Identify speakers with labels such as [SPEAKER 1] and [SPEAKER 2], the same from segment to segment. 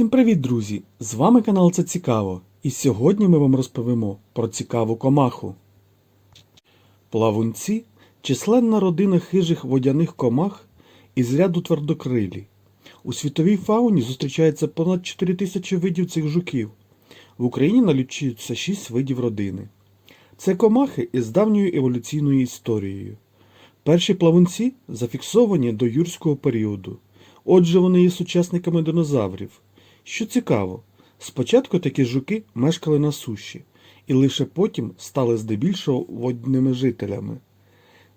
[SPEAKER 1] Всім привіт, друзі! З вами канал Це Цікаво, і сьогодні ми вам розповімо про цікаву комаху. Плавунці численна родина хижих водяних комах із ряду твердокрилі. У світовій фауні зустрічається понад 4 тисячі видів цих жуків. В Україні налічується 6 видів родини. Це комахи із давньою еволюційною історією. Перші плавунці зафіксовані до юрського періоду. Отже, вони є сучасниками динозаврів. Що цікаво, спочатку такі жуки мешкали на суші, і лише потім стали здебільшого водними жителями.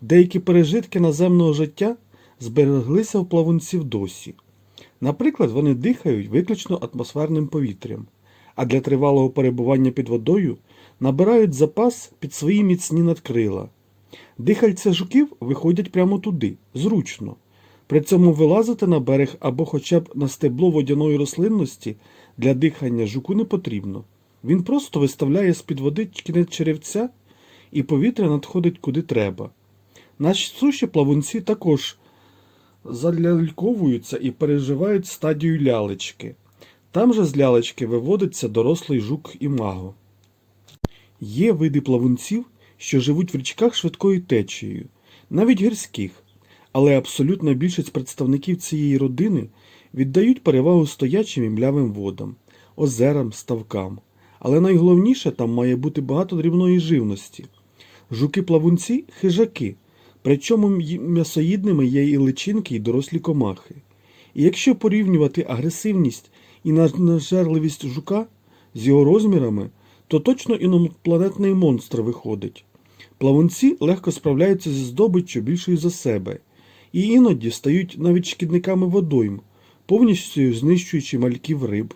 [SPEAKER 1] Деякі пережитки наземного життя збереглися у плавунців досі. Наприклад, вони дихають виключно атмосферним повітрям, а для тривалого перебування під водою набирають запас під свої міцні надкрила. Дихальця жуків виходять прямо туди, зручно. При цьому вилазити на берег або хоча б на стебло водяної рослинності для дихання жуку не потрібно. Він просто виставляє з-під води кінець черевця і повітря надходить куди треба. Наші суші плавунці також заляльковуються і переживають стадію лялечки. Там же з лялечки виводиться дорослий жук і маго. Є види плавунців, що живуть в річках швидкою течією, навіть гірських, але абсолютна більшість представників цієї родини віддають перевагу стоячим і млявим водам, озерам, ставкам. Але найголовніше там має бути багато дрібної живності. Жуки-плавунці хижаки, причому м'ясоїдними є і личинки, і дорослі комахи. І якщо порівнювати агресивність і нажерливість жука з його розмірами, то точно інопланетний монстр виходить. Плавунці легко справляються зі здобиччю більшою за себе, і іноді стають навіть шкідниками водойм, повністю знищуючи мальків риб.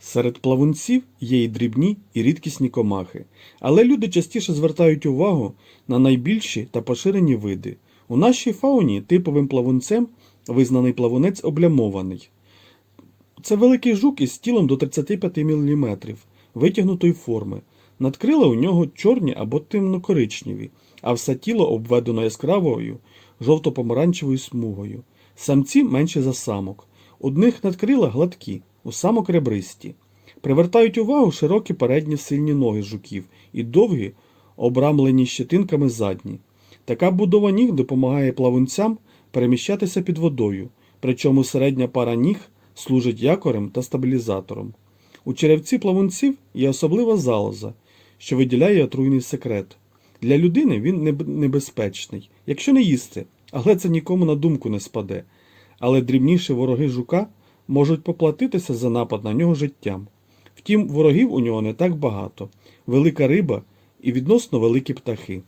[SPEAKER 1] Серед плавунців є і дрібні, і рідкісні комахи, але люди частіше звертають увагу на найбільші та поширені види. У нашій фауні типовим плавунцем визнаний плавунець облямований. Це великий жук із тілом до 35 мм, витягнутої форми. Надкрила у нього чорні або темно-коричневі, а все тіло обведено яскравою жовто-помаранчевою смугою. Самці менші за самок. Одних надкрила гладкі, у самок ребристі. Привертають увагу широкі передні сильні ноги жуків і довгі, обрамлені щетинками задні. Така будова ніг допомагає плавунцям переміщатися під водою, причому середня пара ніг служить якорем та стабілізатором. У черевці плавунців є особлива залоза, що виділяє отруйний секрет. Для людини він небезпечний, якщо не їсти, але це нікому на думку не спаде. Але дрібніші вороги жука можуть поплатитися за напад на нього життям. Втім, ворогів у нього не так багато велика риба і відносно великі птахи.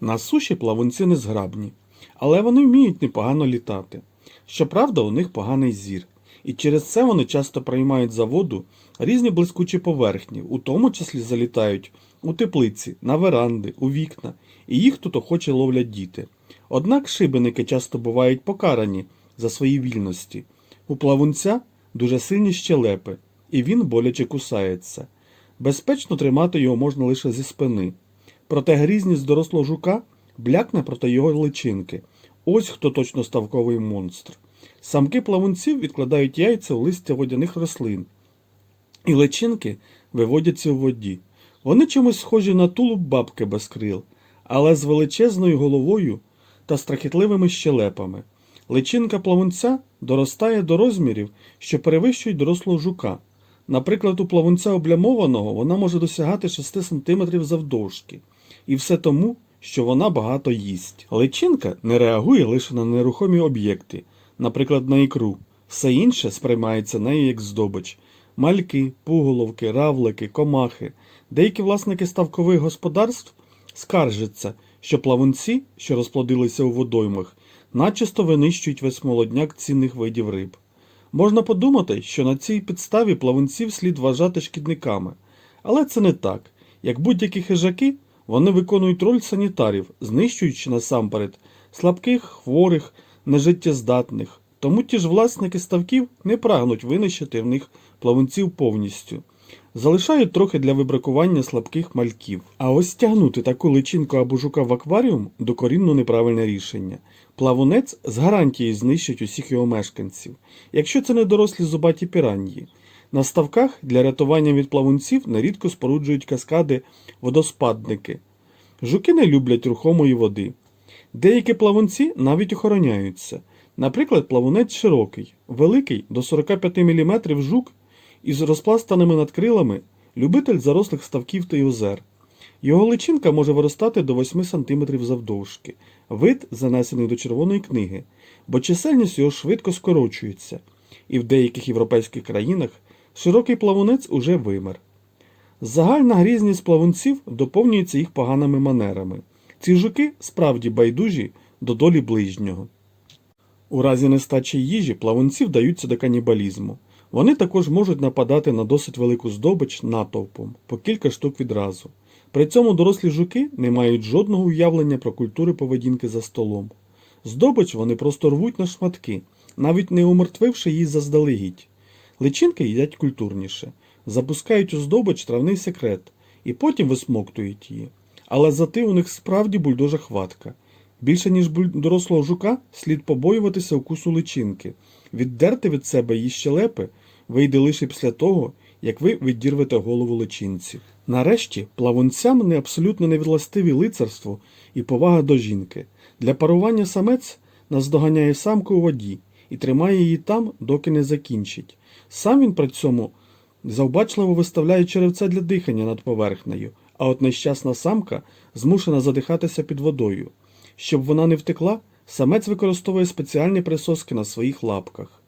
[SPEAKER 1] На суші плавунці незграбні, але вони вміють непогано літати. Щоправда, у них поганий зір, і через це вони часто приймають за воду різні блискучі поверхні, у тому числі залітають у теплиці, на веранди, у вікна, і їх тут охоче ловлять діти. Однак шибеники часто бувають покарані за свої вільності. У плавунця дуже сильні щелепи, і він боляче кусається. Безпечно тримати його можна лише зі спини. Проте грізність дорослого жука блякне проти його личинки. Ось хто точно ставковий монстр. Самки плавунців відкладають яйця у листя водяних рослин, і личинки виводяться у воді. Вони чимось схожі на тулуб бабки без крил, але з величезною головою та страхітливими щелепами. Личинка плавунця доростає до розмірів, що перевищують дорослого жука. Наприклад, у плавунця облямованого вона може досягати 6 см завдовжки. І все тому, що вона багато їсть. Личинка не реагує лише на нерухомі об'єкти, наприклад, на ікру. Все інше сприймається нею як здобич. Мальки, пуголовки, равлики, комахи. Деякі власники ставкових господарств скаржаться, що плавунці, що розплодилися у водоймах, начисто винищують весь молодняк цінних видів риб. Можна подумати, що на цій підставі плавунців слід вважати шкідниками. Але це не так. Як будь-які хижаки, вони виконують роль санітарів, знищуючи насамперед слабких, хворих, нежиттєздатних. Тому ті ж власники ставків не прагнуть винищити в них плавунців повністю. Залишають трохи для вибракування слабких мальків. А ось стягнути таку личинку або жука в акваріум докорінно неправильне рішення. Плавунець з гарантією знищить усіх його мешканців, якщо це не дорослі зубаті піраньї. На ставках для рятування від плавунців нерідко споруджують каскади водоспадники. Жуки не люблять рухомої води. Деякі плавунці навіть охороняються. Наприклад, плавунець широкий, великий до 45 мм жук із розпластаними надкрилами, любитель зарослих ставків та озер. Його личинка може виростати до 8 см завдовжки. Вид занесений до червоної книги, бо чисельність його швидко скорочується, і в деяких європейських країнах широкий плавунець уже вимер. Загальна грізність плавунців доповнюється їх поганими манерами. Ці жуки справді байдужі до долі ближнього. У разі нестачі їжі плавунці вдаються до канібалізму. Вони також можуть нападати на досить велику здобич натовпом, по кілька штук відразу. При цьому дорослі жуки не мають жодного уявлення про культури поведінки за столом. Здобич вони просто рвуть на шматки, навіть не умертвивши її заздалегідь. Личинки їдять культурніше, запускають у здобич травний секрет і потім висмоктують її. Але зате у них справді бульдожа хватка. Більше ніж дорослого жука слід побоюватися укусу личинки. Віддерти від себе її щелепи вийде лише після того, як ви відірвете голову личинці. Нарешті плавунцям не абсолютно невластиві лицарство і повага до жінки. Для парування самець наздоганяє самку у воді і тримає її там, доки не закінчить. Сам він при цьому завбачливо виставляє черевця для дихання над поверхнею, а от нещасна самка змушена задихатися під водою. Щоб вона не втекла, самець використовує спеціальні присоски на своїх лапках.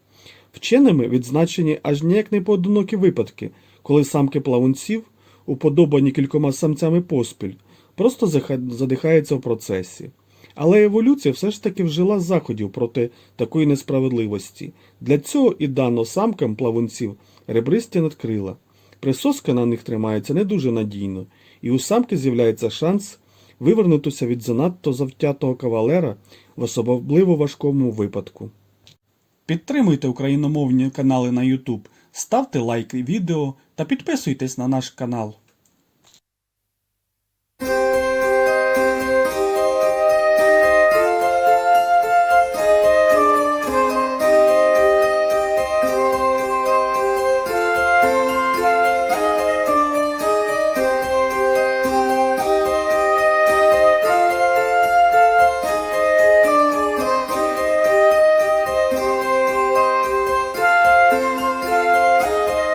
[SPEAKER 1] Вченими відзначені аж ніяк не поодинокі випадки, коли самки плавунців, уподобані кількома самцями поспіль, просто задихаються в процесі. Але еволюція все ж таки вжила заходів проти такої несправедливості. Для цього і дано самкам плавунців ребристі надкрила. Присоска на них тримається не дуже надійно, і у самки з'являється шанс вивернутися від занадто завтятого кавалера в особливо важкому випадку. Підтримуйте україномовні канали на YouTube, ставте лайки відео та підписуйтесь на наш канал.